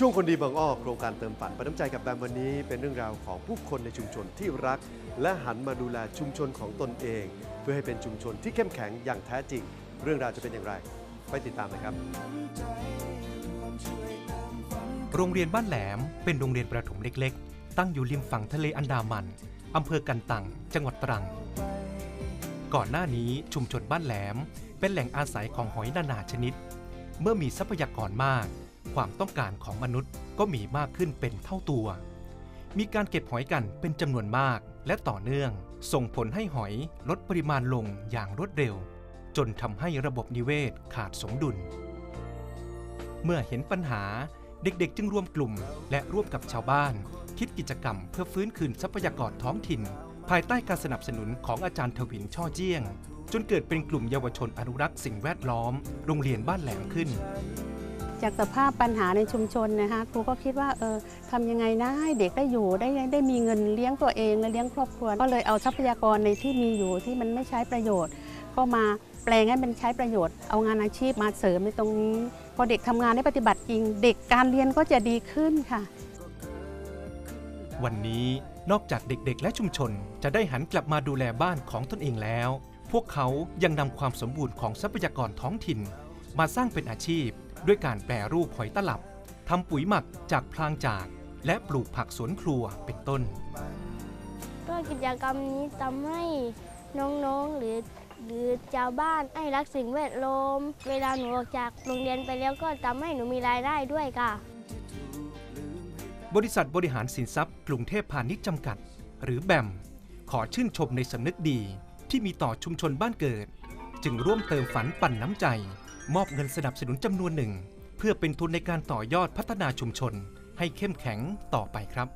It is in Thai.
ช่วงคนดีบางอ้อโครงการเติมฝันประน้ำใจกับแบมวันนี้ เป็นเรื่องราวของผู้คนในชุมชนที่รัก และหันมาดูแลชุมชนของตนเอง เพื่อให้เป็นชุมชนที่เข้มแข็งอย่างแท้จริง เรื่องราวจะเป็นอย่างไร ไปติดตามนะครับ โรงเรียนบ้านแหลมเป็นโรงเรียนประถมเล็กๆ ตั้งอยู่ริมฝั่งทะเลอันดามันอำเภอกันตังจังหวัดตรัง ก่อนหน้านี้ชุมชนบ้านแหลม เป็นแหล่งอาศัยของหอยนานาชนิด เมื่อมีทรัพยากรมาก ความต้องการของมนุษย์ก็มีมากขึ้นเป็นเท่าตัว มีการเก็บหอยกันเป็นจำนวนมากและต่อเนื่อง ส่งผลให้หอยลดปริมาณลงอย่างรวดเร็ว จนทำให้ระบบนิเวศขาดสมดุล เมื่อเห็นปัญหาเด็กๆ จึงรวมกลุ่ม และร่วมกับชาวบ้าน คิดกิจกรรมเพื่อฟื้นคืนทรัพยากรท้องถิ่น ภายใต้การสนับสนุนของอาจารย์ทวินช่อเจี้ยง จนเกิดเป็นกลุ่มเยาวชนอนุรักษ์สิ่งแวดล้อม โรงเรียนบ้านแหลมขึ้น จากสภาพปัญหาในชุมชนนะคะครูก็คิดว่าเออทำยังไงนะให้เด็กได้อยู่ได้ได้มีเงินเลี้ยงตัวเองและเลี้ยงครอบครัว ก็เลยเอาทรัพยากรในที่มีอยู่ที่มันไม่ใช้ประโยชน์ ก็มาแปลงให้มันใช้ประโยชน์ เอางานอาชีพมาเสริมในตรงนี้ พอเด็กทำงานได้ปฏิบัติจริง เด็กการเรียนก็จะดีขึ้นค่ะ วันนี้นอกจากเด็กๆ และชุมชน จะได้หันกลับมาดูแลบ้านของตนเองแล้ว พวกเขายังนำความสมบูรณ์ของทรัพยากรท้องถิ่น มาสร้างเป็นอาชีพ ด้วยการแปรรูปหอยตลับทำปุ๋ยหมักจากพลางจาก และปลูกผักสวนครัวเป็นต้นก็กิจกรรมนี้ทำให้น้องๆหรือหรือชาวบ้านให้รักสิ่งแวดล้อมเวลาหนูออกจากโรงเรียนไปแล้วก็ทำให้หนูมีรายได้ด้วยค่ะ บริษัทบริหารสินทรัพย์กรุงเทพพาณิชย์จำกัด หรือแบม ขอชื่นชมในสำนึกดีที่มีต่อชุมชนบ้านเกิด จึงร่วมเติมฝันปั่นน้ำใจ มอบเงินสนับสนุนจำนวนหนึ่ง เพื่อเป็นทุนในการต่อยอดพัฒนาชุมชน ให้เข้มแข็งต่อไปครับ